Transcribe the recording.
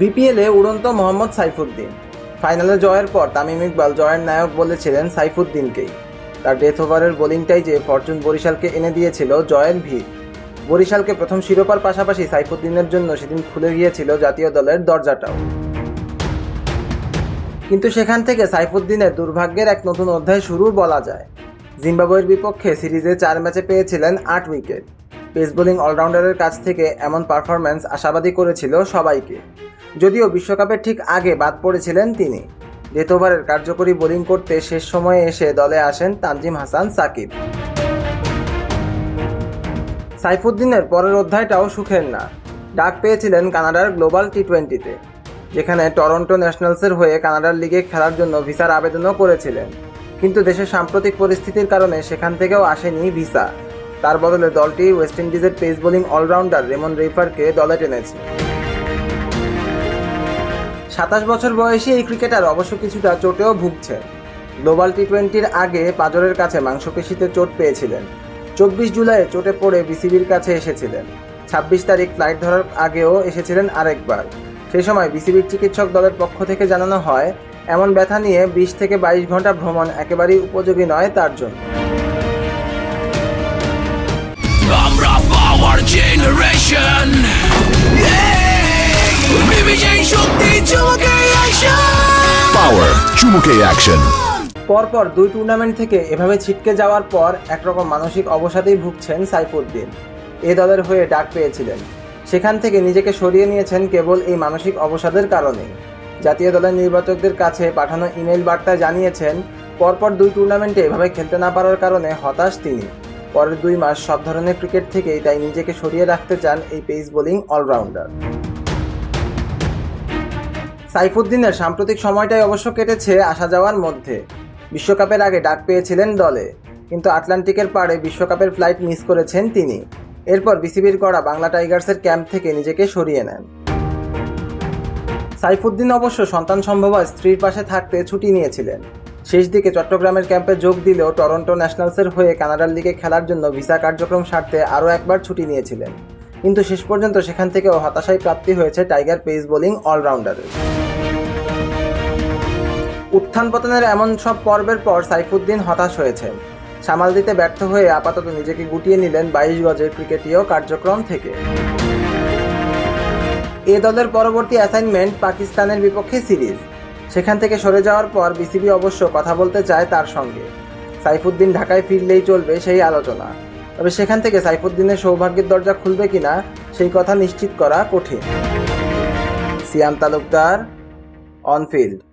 বিপিএলে উড়ন্ত মোহাম্মদ সাইফুদ্দিন। ফাইনালে জয়ের পর তামিম ইকবাল জয়ের নায়ক বলেছিলেন সাইফুদ্দিনকেই। তার ডেথ ওভারের বোলিংটাই যে ফরচুন বরিশালকে এনে দিয়েছিল জয়ের ভিড়। বরিশালকে প্রথম শিরোপার পাশাপাশি সাইফুদ্দিনের জন্য সেদিন খুলে গিয়েছিল জাতীয় দলের দরজাটাও। কিন্তু সেখান থেকে সাইফুদ্দিনের দুর্ভাগ্যের এক নতুন অধ্যায় শুরু বলা যায়। জিম্বাবুয়ের বিপক্ষে সিরিজে চার ম্যাচে পেয়েছিলেন আট উইকেট। পেস বোলিং অলরাউন্ডারের কাছ থেকে এমন পারফরম্যান্স আশাবাদী করেছিল সবাইকে। যদিও বিশ্বকাপের ঠিক আগে বাদ পড়েছিলেন তিনি। ওভারের কার্যকরী বোলিং করতে শেষ সময়ে এসে দলে আসেন তানজিম হাসান সাকিব। সাইফুদ্দিনের পরের অধ্যায়টাও সুখের না। ডাক পেয়েছিলেন কানাডার গ্লোবাল টি টোয়েন্টিতে যেখানে টরন্টো ন্যাশনালসের হয়ে কানাডার লিগে খেলার জন্য ভিসার আবেদনও করেছিলেন। কিন্তু দেশের সাম্প্রতিক পরিস্থিতির কারণে সেখান থেকেও আসেনি ভিসা। তার বদলে দলটি ওয়েস্ট ইন্ডিজের পেস বোলিং অলরাউন্ডার রেমন রেফারকে দলে টেনেছে। সাতাশ বছর বয়সী এই ক্রিকেটার অবশ্য কিছুটা চোটেও ভুগছে। গ্লোবাল টি টোয়েন্টির আগে পাজরের কাছে মাংসপেশিতে চোট পেয়েছিলেন। চব্বিশ জুলাই চোটে পড়ে বিসিবির কাছে এসেছিলেন। ছাব্বিশ তারিখ ফ্লাইট ধরার আগেও এসেছিলেন আরেকবার। সেই সময় বিসিবির চিকিৎসক দলের পক্ষ থেকে জানানো হয়, এমন ব্যথা নিয়ে বিশ থেকে বাইশ ঘণ্টা ভ্রমণ একেবারেই উপযোগী নয় তার জন্য। আমরা পাওয়ার চুমুকে অ্যাকশন পরপর দুই টুর্নামেন্ট থেকে এভাবে ছিটকে যাওয়ার পর একরকম মানসিক অবসাদেই ভুগছেন সাইফুদ্দিন। এ দলের হয়ে ডাক পেয়েছিলেন। সেখান থেকে নিজেকে সরিয়ে নিয়েছেন কেবল এই মানসিক অবসাদের কারণে জাতীয় দলের নির্বাচকদের কাছে পাঠানো ইমেল বার্তায় জানিয়েছেন, পরপর দুই টুর্নামেন্টে এভাবে খেলতে না পারার কারণে হতাশ তিনি। পরের দুই মাস সব ধরনের ক্রিকেট থেকেই তাই নিজেকে সরিয়ে রাখতে চান এই পেস বোলিং অলরাউন্ডার সাইফুদ্দিনের সাম্প্রতিক সময়টাই অবশ্য কেটেছে আসা যাওয়ার মধ্যে। বিশ্বকাপের আগে ডাক পেয়েছিলেন দলে, কিন্তু আটলান্টিকের পাড়ে বিশ্বকাপের ফ্লাইট মিস করেছেন তিনি। এরপর বিসিবির করা বাংলা টাইগার্সের ক্যাম্প থেকে নিজেকে সরিয়ে নেন। সাইফুদ্দিন অবশ্য সন্তান সম্ভব স্ত্রীর পাশে থাকতে ছুটি নিয়েছিলেন। শেষ দিকে চট্টগ্রামের ক্যাম্পে যোগ দিলেও টরন্টো ন্যাশনালসের হয়ে কানাডার লিগে খেলার জন্য ভিসা কার্যক্রম সারতে আরও একবার ছুটি নিয়েছিলেন। কিন্তু শেষ পর্যন্ত সেখান থেকেও হতাশায় প্রাপ্তি হয়েছে টাইগার পেস বোলিং অলরাউন্ডারের। উত্থান পতনের এমন সব পর্বের পর সাইফুদ্দিন হতাশ হয়েছেন। সামাল দিতে ব্যর্থ হয়ে আপাতত নিজেকে গুটিয়ে নিলেন বাইশ গজের ক্রিকেটীয় কার্যক্রম থেকে। এ দলের পরবর্তী অ্যাসাইনমেন্ট পাকিস্তানের বিপক্ষে সিরিজ। সেখান থেকে সরে যাওয়ার পর বিসিবি অবশ্য কথা বলতে চায় তার সঙ্গে। সাইফুদ্দিন ঢাকায় ফিরলেই চলবে সেই আলোচনা। তবে সেখান থেকে সাইফুদ্দিনের সৌভাগ্যের দরজা খুলবে কিনা সেই কথা নিশ্চিত করা কঠিন। Siam Talukdar, on field.